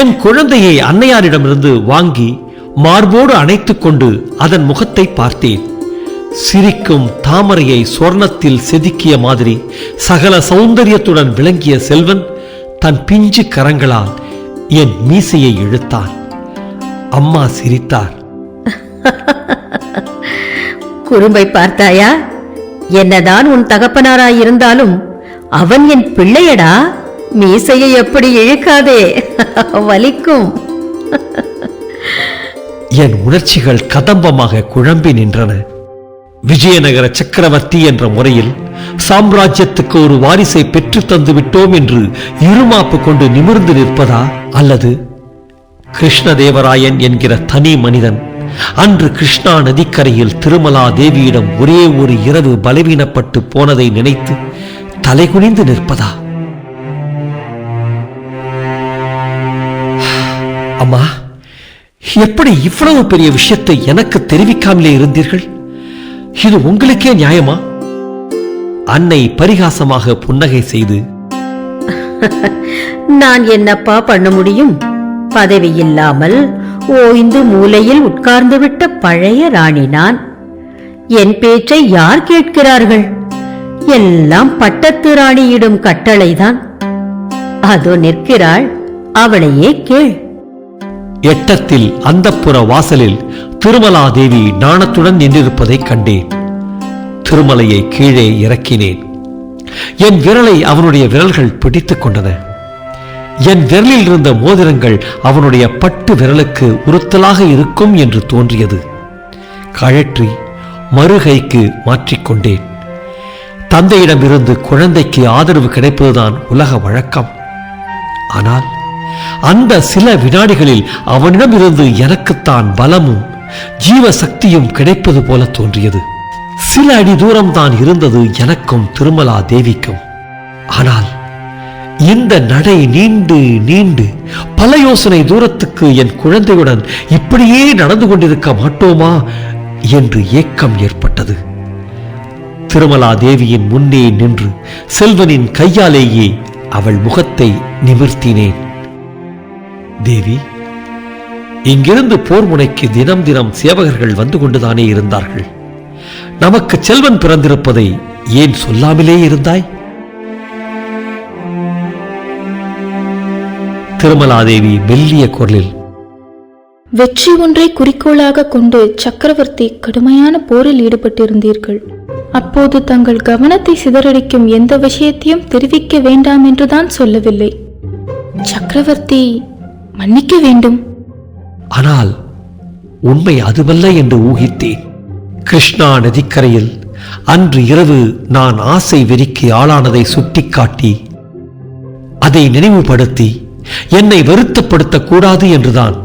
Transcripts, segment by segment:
என் குழந்தையை அன்னையாரிடமிருந்து வாங்கி மார்போடு அணைத்துக் கொண்டு அதன் முகத்தை பார்த்தேன். சிரிக்கும் தாமரையை சொர்ணத்தில் செதுக்கிய மாதிரி சகல சௌந்தரியத்துடன் விளங்கிய செல்வன் தன் பிஞ்சு கரங்களால் என் மீசையை இழுத்தான். அம்மா சிரித்தார். குறும்பை பார்த்தாயா? என்னதான் உன் தகப்பனாராய் இருந்தாலும் அவன் என் பிள்ளையடா? மீசையை எப்படி இழுக்காதே? வலிக்கும். என் உணர்ச்சிகள் கதம்பமாக குழம்பி நின்றன. விஜயநகர சக்கரவர்த்தி என்ற முறையில் சாம்ராஜ்யத்துக்கு ஒரு வாரிசை பெற்று தந்து விட்டோம் என்று இருமாப்பு கொண்டு நிமிர்ந்து நிற்பதா அல்லது கிருஷ்ணதேவராயன் என்கிற தனி மனிதன் அன்று கிருஷ்ணா நதிக்கரையில் திருமலா தேவியிடம் ஒரே ஒரு இரவு பலவீனப்பட்டு போனதை நினைத்து தலைகுனிந்து நிற்பதா? அம்மா எப்படி இவ்வளவு பெரிய விஷயத்தை எனக்கு தெரிவிக்காமலே இருந்தீர்கள்? இது உங்களுக்கே நியாயமா? அன்னை பரிகாசமாக புன்னகை செய்து நான் என்னப்பா பண்ண முடியும்? பதவி இல்லாமல் ஓய்ந்து மூலையில் உட்கார்ந்து விட்ட பழைய ராணி நான். என் பேச்சை யார் கேட்கிறார்கள்? எல்லாம் பட்டத்து ராணியிடும் கட்டளைதான். அதோ நிற்கிறாள். அவளையே கேள். எட்டத்தில் அந்தப்புற வாசலில் திருமலாதேவி நாணத்துடன் நின்றிருப்பதைக் கண்டேன். திருமலையை கீழே இறக்கினேன். என் விரலை அவனுடைய விரல்கள் பிடித்துக் கொண்டன. என் விரலில் இருந்த மோதிரங்கள் அவனுடைய பட்டு விரலுக்கு உறுத்தலாக இருக்கும் என்று தோன்றியது. கழற்றி மறுகைக்கு மாற்றிக்கொண்டேன் தந்தையிடமிருந்து குழந்தைக்கு ஆதரவு கிடைப்பதுதான் உலக வழக்கம். ஆனால் அந்த சில வினாடிகளில் அவனிடமிருந்து எனக்குத்தான் பலமும் ஜீவ சக்தியும் கிடைப்பது போல தோன்றியது. சில அடி தூரம் தான் இருந்தது எனக்கும் திருமலா தேவிக்கும் ஆனால் இந்த நடை நீண்டு நீண்டு பல யோசனை தூரத்துக்கு என் குழந்தையுடன் இப்படியே நடந்து கொண்டிருக்க மாட்டோமா என்று ஏக்கம் ஏற்பட்டது. திருமலா தேவியின் முன்னே நின்று செல்வனின் கையாலேயே அவள் முகத்தை நிமிர்த்தினேன். தேவி இங்கிருந்து போர் முனைக்கு தினம் தினம் சேவகர்கள் வந்து கொண்டுதானே இருந்தார்கள். நமக்கு செல்வன் பிறந்திருப்பதை ஏன் சொல்லாமலே இருந்தாய்? திருமலாதேவி மெல்லிய குரலில் வெற்றி ஒன்றை குறிக்கோளாக கொண்டு சக்கரவர்த்தி கடுமையான போரில் ஈடுபட்டிருந்தீர்கள். அப்போது தங்கள் கவனத்தை சிதறடிக்கும் எந்த விஷயத்தையும் தெரிவிக்க வேண்டாம் என்றுதான் சொல்லவில்லை. சக்கரவர்த்தி மன்னிக்க வேண்டும். ஆனால் உண்மை அதுவல்ல என்று ஊகித்தேன். கிருஷ்ணா நதிக்கரையில் அன்று இரவு நான் ஆசை வெறிக்கு ஆளானதை சுட்டிக்காட்டி அதை நினைவுபடுத்தி என்னை வருத்தப்படுத்தக் கூடாது என்றுதான்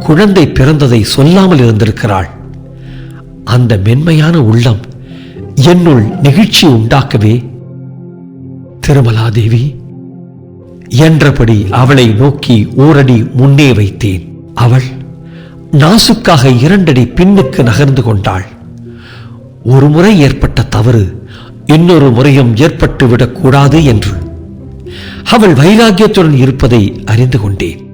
குழந்தை பிறந்ததை சொல்லாமல் இருந்திருக்கிறாள். அந்த மென்மையான உள்ளம் என்னுள் நெகிழ்ச்சி உண்டாக்கவே திருமலாதேவி என்றபடி அவளை நோக்கி ஓரடி முன்னே வைத்தேன். அவள் நாசுக்காக இரண்டடி பின்னுக்கு நகர்ந்து கொண்டாள். ஒரு முறை ஏற்பட்ட தவறு இன்னொரு முறையும் ஏற்பட்டு விடக்கூடாது என்று அவள் வைராக்கியத்துடன் இருப்பதை அறிந்து கொண்டேன்.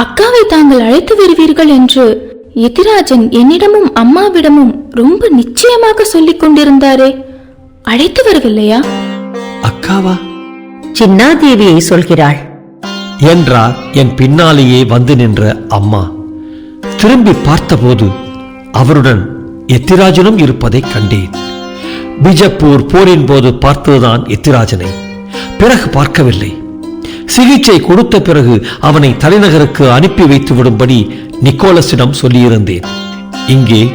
அக்காவை தாங்கள் அழைத்து வருவீர்கள் என்று எதிராஜன் என்னிடமும் அம்மாவிடமும் ரொம்ப நிச்சயமாக சொல்லிக் கொண்டிருந்தாரே. அழைத்து வரவில்லையா? அக்காவா? சின்னாதேவியை சொல்கிறாள். என்றார் என் பின்னாலேயே வந்து நின்ற அம்மா. திரும்பி பார்த்தபோது அவருடன் எத்திராஜனும் இருப்பதைக் கண்டேன். பிஜப்பூர் போரின் போது பார்த்ததுதான் எத்திராஜனை. பிறகு பார்க்கவில்லை. சிகிச்சை கொடுத்த பிறகு அவனை தலைநகருக்கு அனுப்பி வைத்து விடும்படி நிக்கோலஸிடம் சொல்லியிருந்தேன். இங்கே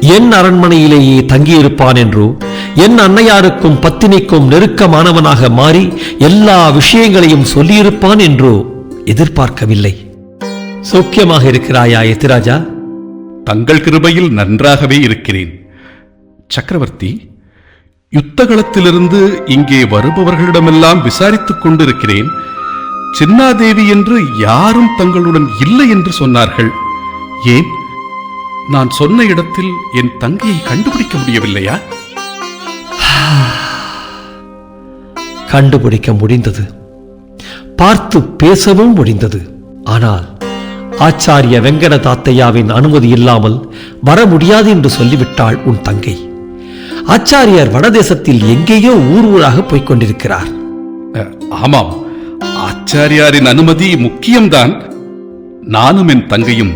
என் அரண்மனையிலேயே தங்கியிருப்பான் என்றோ என் அன்னையாருக்கும் பத்தினிக்கும் நெருக்கமானவனாக மாறி எல்லா விஷயங்களையும் சொல்லியிருப்பான் என்றோ எதிர்பார்க்கவில்லை. சௌக்கியமாக இருக்கிறாயா எத்திராஜா? தங்கள் கிருபையில் நன்றாகவே இருக்கிறேன். சக்கரவர்த்தி யுத்தகலத்திலிருந்து இங்கே வருபவர்களிடமெல்லாம் விசாரித்துக் கொண்டிருக்கிறேன். சின்னாதேவி என்று யாரும் தங்களுடன் இல்லை என்று சொன்னார்கள். ஏன்? நான் சொன்ன இடத்தில் என் தங்கையை கண்டுபிடிக்க முடியவில்லையா? கண்டுபிடிக்க முடிந்தது. பார்த்து பேசவும் முடிந்தது. ஆனால் ஆச்சாரிய வெங்கட தாத்தையாவின் அனுமதி இல்லாமல் வர முடியாது என்று சொல்லிவிட்டாள் உன் தங்கை. ஆச்சாரியார் வடதேசத்தில் எங்கேயோ ஊர் ஊராக போய்க் கொண்டிருக்கிறார். ஆமாம். ஆச்சாரியாரின் அனுமதி முக்கியம்தான். நானும் என் தங்கையும்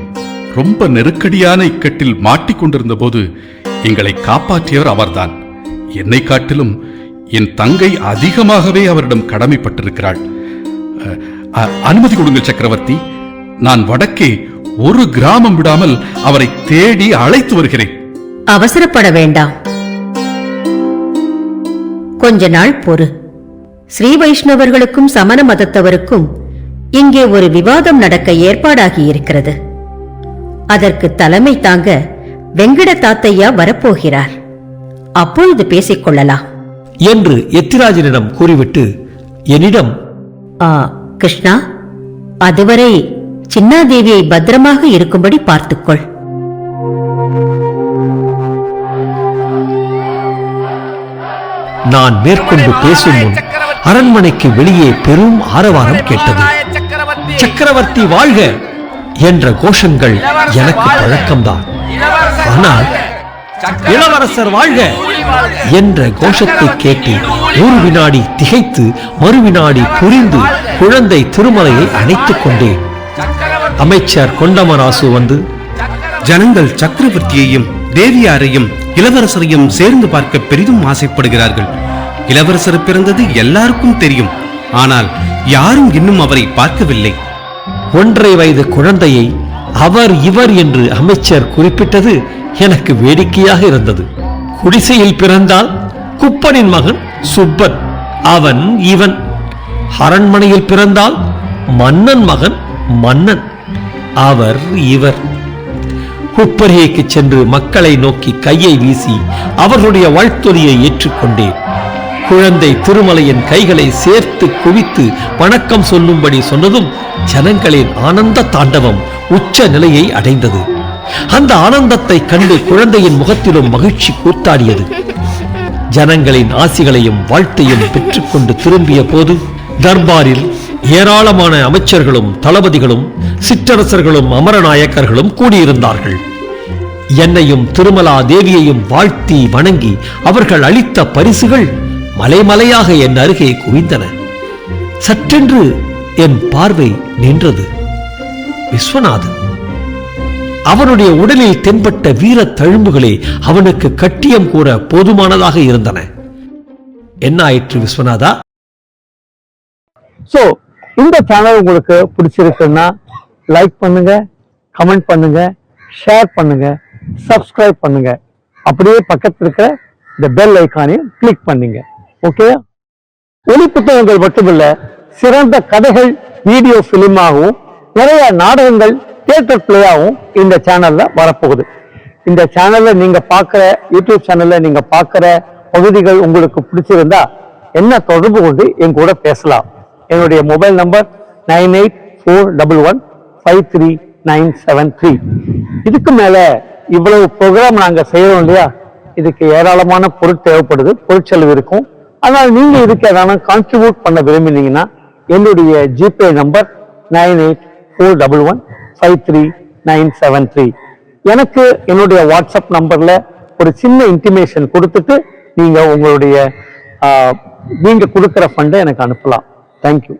ரொம்ப நெருக்கடியான இக்கட்டில் மாட்டிக்கொண்டிருந்த போது எங்களை காப்பாற்றியவர் அவர்தான். என்னை காட்டிலும் என் தங்கை அதிகமாகவே அவரிடம் கடமைப்பட்டிருக்கிறாள். அனுமதி கொடுங்கள் சக்கரவர்த்தி. நான் வடக்கே ஒரு கிராமம் விடாமல் அவரை தேடி அழைத்து வருகிறேன். அவசரப்பட வேண்டாம். கொஞ்ச நாள் பொறு. ஸ்ரீ வைஷ்ணவர்களுக்கும் சமண மதத்தவருக்கும் இங்கே ஒரு விவாதம் நடக்க ஏற்பாடாகி இருக்கிறது. அதற்கு தலைமை தாங்க வெங்கட தாத்தையா வரப்போகிறார். அப்பொழுது பேசிக் கொள்ளலாம். என்று எத்திராஜனிடம் கூறிவிட்டு என்னிடம் ஆ கிருஷ்ணா அதுவரை சின்னாதேவியை பத்திரமாக இருக்கும்படி பார்த்துக்கொள். நான் மேற்கொண்டு பேசும் முன் அரண்மனைக்கு வெளியே பெரும் ஆரவாரம் கேட்டது. சக்கரவர்த்தி வாழ்க! என்ற கோஷங்கள் எனக்கு பழக்கம்தான். ஆனால் இளவரசர் வாழ்க என்ற கோஷத்தை கேட்டு ஒரு வினாடி திகைத்து மறு வினாடி புரிந்து குழந்தை திருமலையை அணைத்துக் கொண்டேன். அமைச்சர் கொண்டமராசு வந்து ஜனங்கள் சக்கரவர்த்தியையும் தேவியாரையும் இளவரசரையும் சேர்ந்து பார்க்க பெரிதும் ஆசைப்படுகிறார்கள். இளவரசர் பிறந்தது எல்லாருக்கும் தெரியும். ஆனால் யாரும் இன்னும் அவரை பார்க்கவில்லை. ஒன்றரை வயது குழந்தையை அவர் இவர் என்று அமைச்சர் குறிப்பிட்டது எனக்கு வேடிக்கையாக இருந்தது. குடிசையில் பிறந்தால் குப்பனின் மகன் சுப்பன் அவன் இவன். அரண்மனையில் பிறந்தால் மன்னன் மகன் மன்னன் அவர் இவர். குப்பரைக்கு சென்று மக்களை நோக்கி கையை வீசி அவர்களுடைய வாழ்த்தொலியை ஏற்றுக்கொண்டேன். குழந்தை திருமலையின் கைகளை சேர்த்து குவித்து வணக்கம் சொல்லும்படி சொன்னதும் ஜனங்களின் ஆனந்த தாண்டவம். உச்ச நிலையை அடைந்தது. அந்த ஆனந்தத்தை கண்டு குழந்தையின் முகத்திலும் மகிழ்ச்சி கூத்தாடியது. ஜனங்களின் ஆசிகளையும் வாழ்த்தையும் பெற்றுக்கொண்டு திரும்பிய போது தர்பாரில் ஏராளமான அமைச்சர்களும் தளபதிகளும் சிற்றரசர்களும் அமரநாயக்கர்களும் கூடியிருந்தார்கள். என்னையும் திருமலா தேவியையும் வாழ்த்தி வணங்கி அவர்கள் அளித்த பரிசுகள் மலைமலையாக என் அருகே குவிந்தன. சற்றென்று என் பார்வை நின்றது. விஸ்வநாதன். அவனுடைய உடலில் தென்பட்ட வீர தழும்புகளே அவனுக்கு கட்டியம் கூற போதுமானதாக இருந்தன. என்ன ஆயிற்று விஸ்வநாதா? ஸோ இந்த சேனல் உங்களுக்கு பிடிச்சிருக்குன்னா லைக் பண்ணுங்க கமெண்ட் பண்ணுங்க ஷேர் பண்ணுங்க சப்ஸ்கிரைப் பண்ணுங்க. அப்படியே பக்கத்தில் இருக்கிற இந்த பெல் ஐக்கானையும் கிளிக் பண்ணுங்க. ஓகே ஒளி புத்தகங்கள் மட்டுமில்ல சிறந்த கதைகள் வீடியோ பிலிமாகவும் நிறைய நாடகங்கள் தியேட்டர் பிளேயாகவும் இந்த சேனல்ல வரப்போகுது. இந்த சேனல்ல நீங்க பார்க்குற யூடியூப் சேனல்ல நீங்க பார்க்குற பகுதிகள் உங்களுக்கு பிடிச்சிருந்தா என்ன தொடர்பு கொண்டு என் கூட பேசலாம். என்னுடைய mobile number nine eight four double one five three nine seven three. இதுக்கு மேலே இவ்வளவு ப்ரோக்ராம் நாங்கள் செய்கிறோம் இல்லையா? இதுக்கு ஏராளமான பொருள் தேவைப்படுது பொருட்செலவு இருக்கும். ஆனால் நீங்கள் இதுக்கு ஏதாவது கான்ட்ரிபியூட் பண்ண விரும்பினீங்கன்னா என்னுடைய GPay number nine eight four double one five three nine seven three எனக்கு என்னுடைய வாட்ஸ்அப் நம்பர்ல ஒரு சின்ன இன்டிமேஷன் கொடுத்துட்டு நீங்கள் உங்களுடைய நீங்கள் கொடுக்குற ஃபண்டை எனக்கு அனுப்பலாம். தேங்க்யூ